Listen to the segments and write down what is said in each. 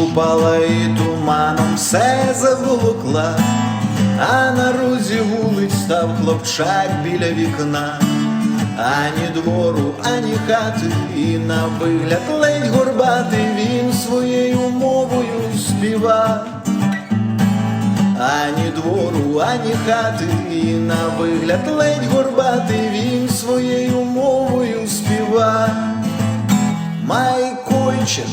впала і туманом все заволокла, а на розі вулиць став хлопчак біля вікна, ані двору, ані хати, і на вигляд ледь горбатий він своєю мовою співав. Ані двору, ані хати, і на вигляд ледь горбатий він своєю мовою співа. Май койчен,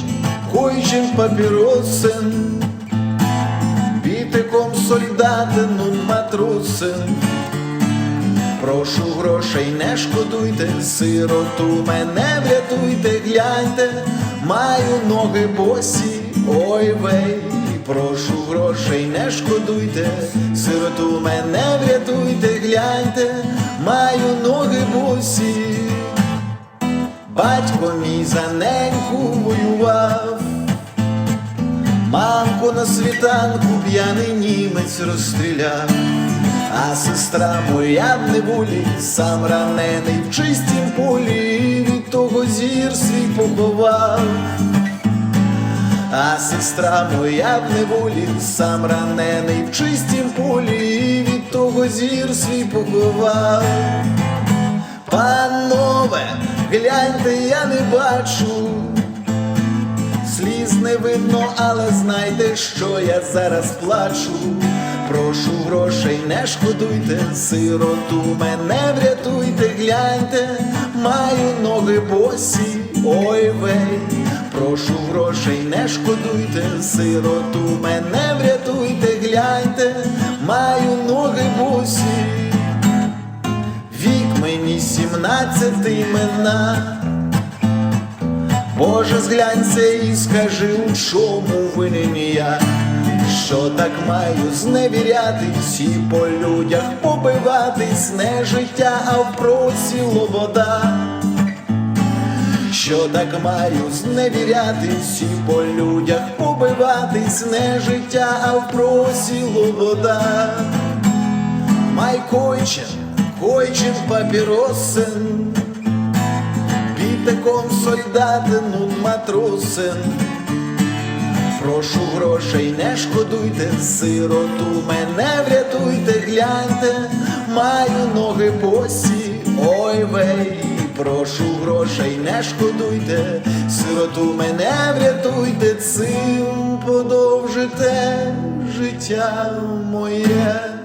койчен папіросен, бітиком солдатин, матросин. Прошу грошей, не шкодуйте, сироту мене врятуйте, гляньте, маю ноги босі, ой вей, прошу грошей, не шкодуйте, сироту мене врятуйте, гляньте, маю ноги босі. Батько мій за неньку на світанку п'яний німець розстріляв, а сестра моя в неволі, сам ранений в чистім полі, від того зір свій поховав. А сестра моя в неволі, сам ранений в чистім полі, від того зір свій поховав. Панове, гляньте, я не бачу, сліз не видно, але знайте, що я зараз плачу. Прошу грошей, не шкодуйте, сироту мене врятуйте, гляньте, маю ноги босі, ой вей, прошу грошей, не шкодуйте, сироту мене врятуйте, гляньте, маю ноги босі. Вік мені сімнадцятий мина. Боже, зглянься і скажи, у чому винен я, що так маю зневірятись і по людях побиватись, не життя, а в проці лобода. Що так маю зневірятись і по людях побиватись, не життя, а в просі лобода. Май койчен, койчен папіросин, бітиком солдатин, матросин. Прошу грошей, не шкодуйте, сироту мене врятуйте, гляньте, маю ноги босі, ой вей, прошу грошей, не шкодуйте, сироту мене врятуйте, цим подовжите життя моє.